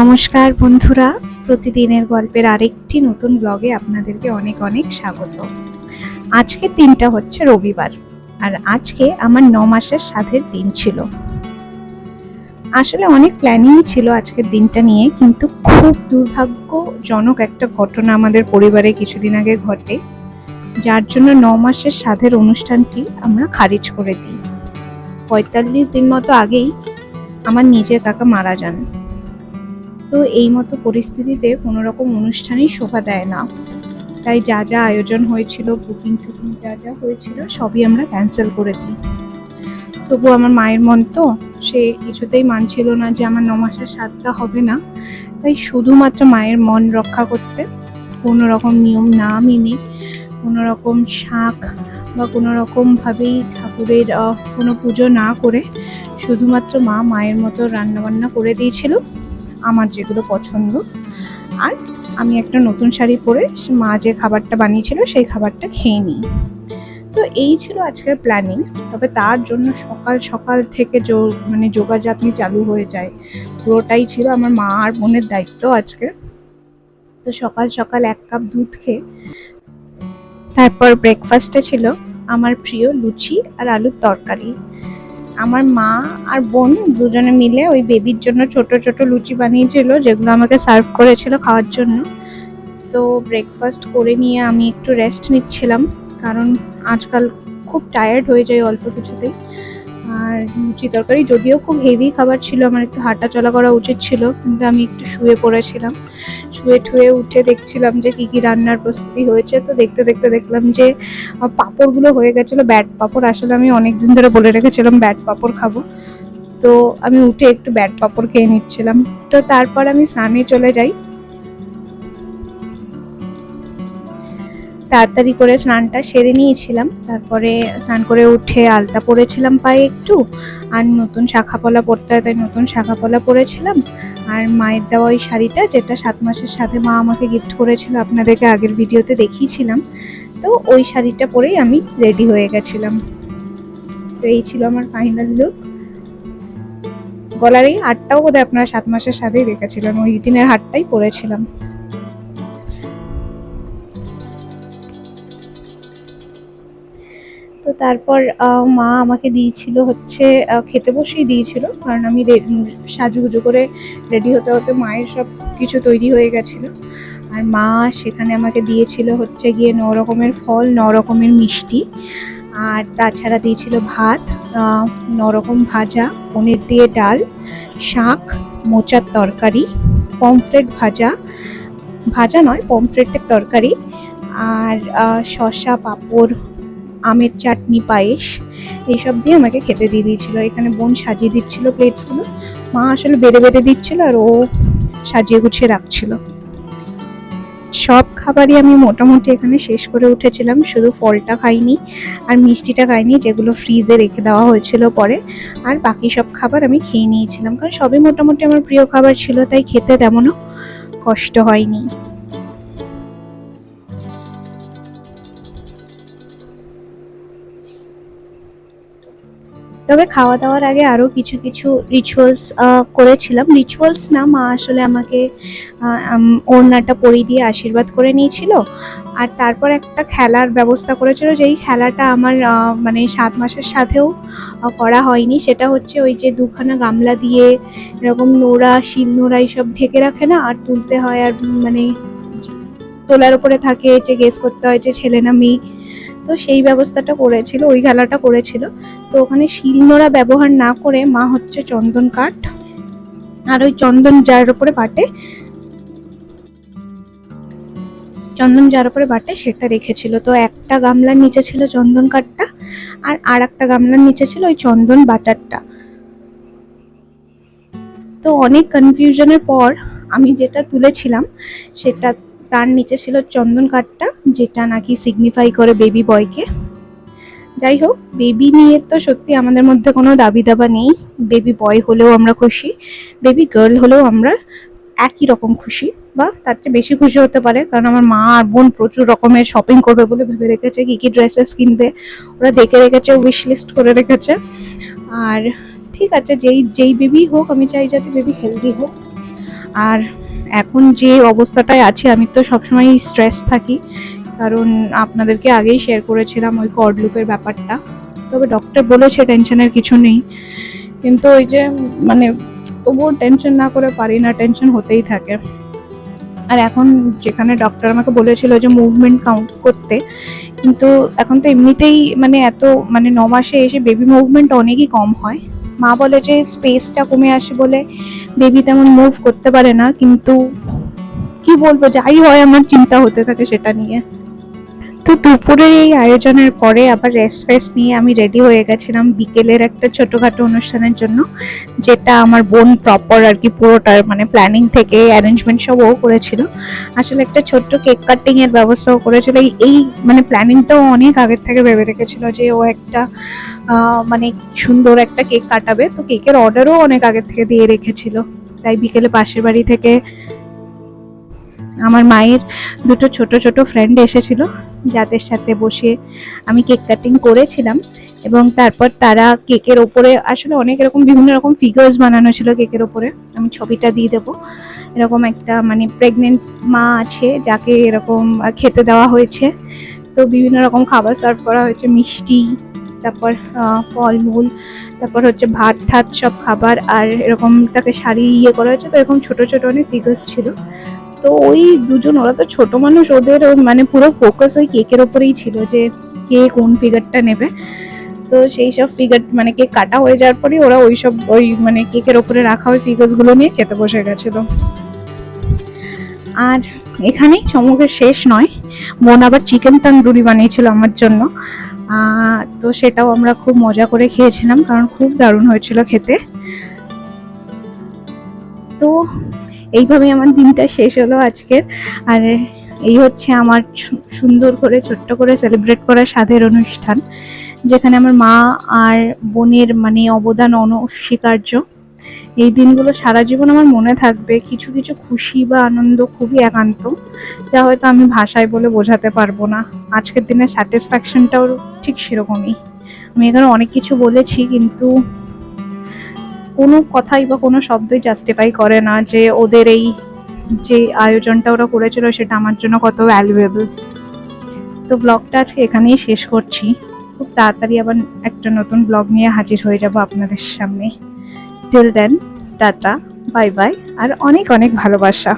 নমস্কার বন্ধুরা, প্রতিদিনের গল্পের আরেকটি নতুন ব্লগে আপনাদেরকে অনেক অনেক স্বাগত। আজকের দিনটা হচ্ছে রবিবার, আর আজকে আমার ন মাসের সাধের দিন ছিল। আসলে অনেক প্ল্যানিংই ছিল আজকের দিনটা নিয়ে, কিন্তু খুব দুর্ভাগ্যজনক একটা ঘটনা আমাদের পরিবারে কিছুদিন আগে ঘটে। যার জন্য ন মাসের সাধের অনুষ্ঠানটি আমরা খারিজ করে দিই। পঁয়তাল্লিশ দিন মতো আগেই আমার নিজের কাকা মারা যান। তো এই মতো পরিস্থিতিতে কোনো রকম অনুষ্ঠানই শোভা দেয় না। তাই যা যা আয়োজন হয়েছিল বুকিং টুকিং যা যা হয়েছিল, সবই আমরা ক্যান্সেল করে দিই। তবু আমার মায়ের মন তো, সে কিছুতেই মানছিল না যে আমার ন মাসের সাতটা হবে না। তাই শুধুমাত্র মায়ের মন রক্ষা করতে কোনো রকম নিয়ম না মেনে, কোনো রকম শাক বা কোনো রকমভাবেই ঠাকুরের কোনো পুজো না করে শুধুমাত্র মা মায়ের মতো রান্নাবান্না করে দিয়েছিল। আমার যেগুলো পছন্দ। আর আমি একটা নতুন শাড়ি পরে মা যে খাবারটা বানিয়েছিল সেই খাবারটা খেয়ে নিই। তো এই ছিল আজকের প্ল্যানিং তবে তার জন্য সকাল সকাল থেকে মানে যোগাযাত্নি চালু হয়ে যায়। পুরোটাই ছিল আমার মা আর বোনের দায়িত্ব আজকে। তো সকাল সকাল এক কাপ দুধ খেয়ে তারপর ব্রেকফাস্টে ছিল আমার প্রিয় লুচি আর আলুর তরকারি। আমার মা আর বোন দুজনে মিলে ওই বেবির জন্য ছোট ছোট লুচি বানিয়েছিল, যেগুলো আমাকে সার্ভ করেছিল খাওয়ার জন্য। তো ব্রেকফাস্ট করে নিয়ে আমি একটু রেস্ট নিচ্ছিলাম, কারণ আজকাল খুব টায়ার্ড হয়ে যায় অল্প কিছুতেই। আর লুচি তরকারি, যদিও খুব হেভি খাবার ছিল, আমার একটু হাঁটা চলা করা উচিত ছিল, কিন্তু আমি একটু শুয়ে পড়েছিলাম। শুয়ে ঠুয়ে উঠে দেখছিলাম যে কী কী রান্নার প্রস্তুতি হয়েছে, তো দেখতে দেখতে দেখলাম যে পাঁপড়গুলো হয়ে গেছিল, ব্যাট পাঁপড়। আসলে আমি অনেক দিন ধরে বলে রেখেছিলাম, ব্যাট পাঁপড় খাব। তো আমি উঠে একটু ব্যাট পাঁপড় খেয়ে নিচ্ছিলাম। তো তারপর আমি স্নানে চলে যাই। তাড়াতাড়ি করে স্নানটা সেরে নিয়েছিলাম। তারপরে স্নান করে উঠে আলতা পরেছিলাম পায়ে একটু, আর নতুন শাখা পলা পরতে হয়, তাই নতুন শাখা পলা পরেছিলাম। আর মায়ের দেওয়া ওই শাড়িটা, যেটা সাত মাসের সাথে মা আমাকে গিফট করেছিল, আপনাদেরকে আগের ভিডিওতে দেখিয়েছিলাম। তো ওই শাড়িটা পরেই আমি রেডি হয়ে গেছিলাম। তো এই ছিল আমার ফাইনাল লুক গলার এই হারটাও বোধহয় আপনারা সাত মাসের সাথেই রেখেছিলেন ওই দিনের হারটাই পরেছিলাম। তারপর মা আমাকে দিয়েছিল হচ্ছে খেতে বসেই দিয়েছিল। কারণ আমি সাজুগুজু করে রেডি হতে হতে মায়ের সব কিছু তৈরি হয়ে গেছিল। আর মা সেখানে আমাকে দিয়েছিল হচ্ছে গিয়ে ন রকমের ফল, ন রকমের মিষ্টি। আর তাছাড়া দিয়েছিল ভাত ন রকম ভাজা, পনির দিয়ে ডাল, শাক, মোচার তরকারি, পমফ্রেট ভাজা। ভাজা নয়, পমফ্রেটের তরকারি। আর শসা, পাঁপড় আমের চাটনি, পায়েস, এইসব দিয়ে আমাকে খেতে দিয়ে দিয়েছিলো। এখানে বোন সাজিয়ে দিচ্ছিল প্লেটসগুলো মা আসলে বেড়ে বেড়ে দিচ্ছিল আর ও সাজিয়ে গুছিয়ে রাখছিল। সব খাবারই আমি মোটামুটি এখানে শেষ করে উঠেছিলাম। শুধু ফলটা খাইনি আর মিষ্টিটা খাইনি, যেগুলো ফ্রিজে রেখে দেওয়া হয়েছিল পরে। আর বাকি সব খাবার আমি খেয়ে নিয়েছিলাম। কারণ সবই মোটামুটি আমার প্রিয় খাবার ছিল, তাই খেতে তেমনও কষ্ট হয়নি। তবে খাওয়া দাওয়ার আগে আরও কিছু কিছু রিচুয়ালস করেছিলাম। রিচুয়ালস না, মা আসলে আমাকে ওড়নাটা পরিয়ে দিয়ে আশীর্বাদ করে নিয়েছিল। আর তারপর একটা খেলার ব্যবস্থা করেছিল, যেই খেলাটা আমার মানে সাত মাসের সাথেও করা হয়নি। সেটা হচ্ছে ওই যে দুখানা গামলা দিয়ে এরকম নোড়া, শিল নোড়া এইসব ঢেকে রাখে না, আর তুলতে হয়, আর মানে তোলার উপরে থাকে, যে গেস করতে হয় যে ছেলে না মেয়ে। তো সেই ব্যবস্থাটা করেছিল, ওই খেলাটা করেছিল। তো ওখানে শিলনোড়া ব্যবহার না করে মা হচ্ছে চন্দন কাঠ আর ওই চন্দন যার উপরে বাটে, চন্দন যার উপরে বাটে সেটা রেখেছিল। তো একটা গামলার নিচে ছিল চন্দন কাঠটা আর আর একটা গামলার নিচে ছিল ওই চন্দন বাটারটা। তো অনেক কনফিউশনের পর আমি যেটা তুলেছিলাম সেটা তার নিচে ছিল চন্দন কাঠটা, যেটা নাকি সিগনিফাই করে বেবি বয়কে যাই হোক বেবি নিয়ে তো সত্যি আমাদের মধ্যে কোনো দাবি দাবা নেই। বেবি বয় হলেও আমরা খুশি বেবি গার্ল হলেও আমরা একই রকম খুশি বা তার চেয়ে বেশি খুশি হতে পারে। কারণ আমার মা আর বোন প্রচুর রকমের শপিং করবে বলে ভেবে রেখেছে, কী কী ড্রেসেস কিনবে, ওরা দেখে রেখেছে উইশ লিস্ট করে রেখেছে। আর ঠিক আছে, যেই যেই বেবি হোক, আমি চাই যাতে বেবি হেলদি হোক। আর এখন যে অবস্থাটায় আছি, আমি তো সবসময় স্ট্রেস থাকি। কারণ আপনাদেরকে আগেই শেয়ার করেছিলাম ওই কর্ড লুপের ব্যাপারটা। তবে ডক্টর বলেছে টেনশনের কিছু নেই। কিন্তু ওই যে মানে তবুও টেনশন না করে পারি না টেনশন হতেই থাকে। আর এখন যেখানে ডক্টর আমাকে বলেছিল যে মুভমেন্ট কাউন্ট করতে, কিন্তু এখন তো এমনিতেই মানে এত মানে ন মাসে এসে বেবি মুভমেন্ট অনেকই কম হয়। মা বলে যে স্পেসটা কমে আসে বলে বেবি তেমন মুভ করতে পারে না, কিন্তু কি বলব, যাই হয়, আমার চিন্তা হতে থাকে সেটা নিয়ে। তো দুপুরের এই আয়োজনের পরে আবার রেস্ট ফেস্ট নিয়ে আমি রেডি হয়ে গেছিলাম বিকেলের একটা ছোটখাটো অনুষ্ঠানের জন্য, যেটা আমার বোন প্রপার আর কি পুরোটার মানে প্ল্যানিং থেকে অ্যারেঞ্জমেন্ট সব ও করেছিল। আসলে একটা ছোট্ট কেক কাটিং এর ব্যবস্থাও করেছিল। এই- মানে প্ল্যানিংটাও অনেক আগের থেকে ভেবে রেখেছিল যে ও একটা মানে সুন্দর একটা কেক কাটাবে। তো কেকের অর্ডারও অনেক আগের থেকে দিয়ে রেখেছিল। তাই বিকেলে পাশের বাড়ি থেকে আমার মায়ের দুটো ছোট ছোট ফ্রেন্ড এসেছিল। যাদের সাথে বসে আমি কেক কাটিং করেছিলাম এবং তারপর তারা কেকের ওপরে আসলে অনেক এরকম বিভিন্ন রকম ফিগার্স বানানো ছিল কেকের ওপরে। আমি ছবিটা দিয়ে দেবো। এরকম একটা মানে প্রেগনেন্ট মা আছে যাকে এরকম খেতে দেওয়া হয়েছে। তো বিভিন্ন রকম খাবার সার্ভ করা হয়েছে, মিষ্টি, তারপর ফলমূল, তারপর হচ্ছে ভাত ঠাত সব খাবার আর এরকম তাকে শাড়ি ইয়ে করা হয়েছে। তো এরকম ছোট ছোট অনেক ফিগার্স ছিল। তো ওই দুজন, ওরা তো ছোট মানুষ, ওদের মানে পুরো ফোকাস ওই কেকের ওপরেই ছিল যে কে কোন ফিগারটা নেবে। তো সেই সব ফিগার মানে কেক কাটা হয়ে যাওয়ার পরে ওরা ওই সব ওই মানে কেকের ওপরে রাখা ওই ফিগার্সগুলো নিয়ে খেতে বসে গেছিল আর এখানেই সমগ্র শেষ নয় বোন আবার চিকেন তান্দুরি বানিয়েছিল আমার জন্য। তো সেটাও আমরা খুব মজা করে খেয়েছিলাম, কারণ খুব দারুণ হয়েছিল খেতে। তো এইভাবে আমার দিনটা শেষ হলো আজকের। আর এই হচ্ছে আমার সুন্দর করে, ছোট্ট করে সেলিব্রেট করা স্বাদের অনুষ্ঠান, যেখানে আমার মা আর বোনের মানে অবদান অনস্বীকার্য। এই দিনগুলো সারা জীবন আমার মনে থাকবে, কিছু কিছু খুশি বা আনন্দ খুবই একান্ত, যা হয়তো আমি ভাষায় বলে বোঝাতে পারব না। আজকের দিনের স্যাটিসফ্যাকশনটাও ঠিক সেরকমই। আমি এখানে অনেক কিছু বলেছি, কিন্তু কোনো কথাই বা কোনো শব্দই জাস্টিফাই করে না যে ওদের এই যে আয়োজনটা ওরা করেছিল সেটা আমার জন্য কত ভ্যালুয়েবল তো ব্লগটা আজকে এখানেই শেষ করছি। খুব তাড়াতাড়ি আবার একটা নতুন ব্লগ নিয়ে হাজির হয়ে যাব আপনাদের সামনে। Till then ta ta bye bye আর অনেক অনেক ভালোবাসা।